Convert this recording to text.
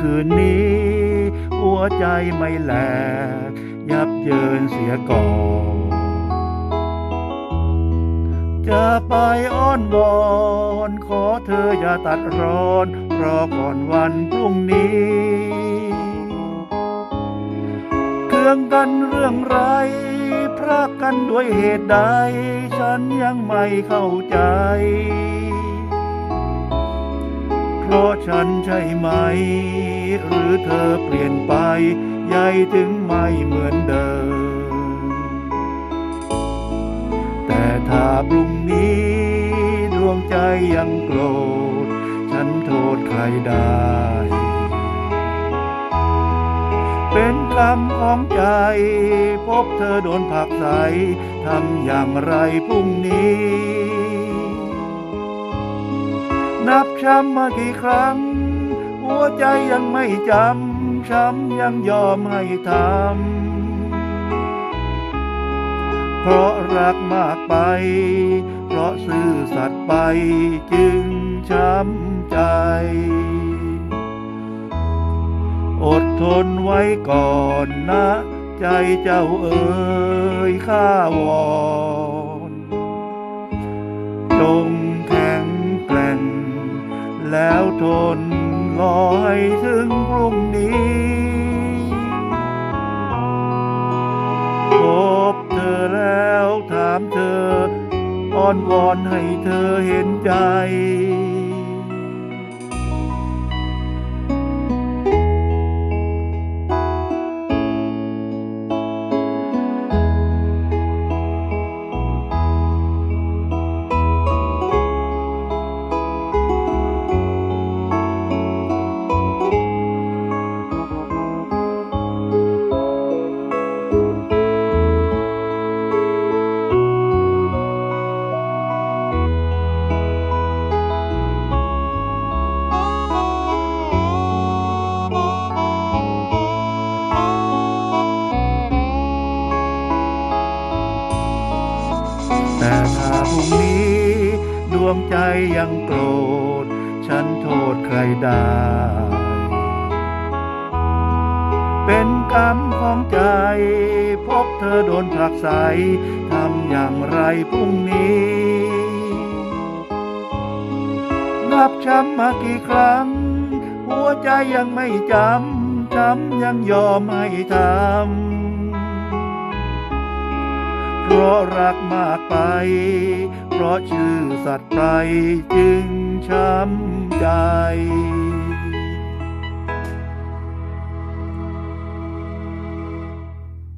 คืนนี้ หัวใจไม่แหลก ยับเยินเสียก่อน จะไปอ้อนวอน ขอเธออย่าตัดร้อน รอก่อนวันพรุ่งนี้เครื่องกันเรื่องไรพรากกันด้วยเหตุใด ฉันยังไม่เข้าใจ เพราะฉันใช่ไหม หรือเธอเปลี่ยนไปใหญ่ถึงไม่เหมือนเดิม แต่ถ้าพรุ่งนี้ ดวงใจยังโกรธ ฉันโทษใครได้ เป็นกรรมของใจ พบเธอโดนผลักใสทำอย่างไรพรุ่งนี้ นับช้ำมากี่ครั้ง หัวใจยังไม่จำ ช้ำยังยอมให้ทำ เพราะรักมากไป เพราะซื่อสัตย์ไปจึงช้ำใจ อดทนไว้ก่อนนะ ใจเจ้าเอ๋ยข้าวอนจงแข็งแกร่ง แล้วทนรอให้ถึงพรุ่งนี้พบเธอแล้วถามเธอ อ้อนวอนให้เธอเห็นใจ แต่ถ้าพรุ่งนี้ ดวงใจยังโกรธ ฉันโทษใครได้ เป็นกรรมของใจ พบเธอโดนผลักใสทำอย่างไรพรุ่งนี้นับช้ำมากี่ครั้ง หัวใจยังไม่จำ ช้ำยังยอมให้ทำ เพราะรักมากไป เพราะชื่อสัตว์ไปจึงช้ำใจ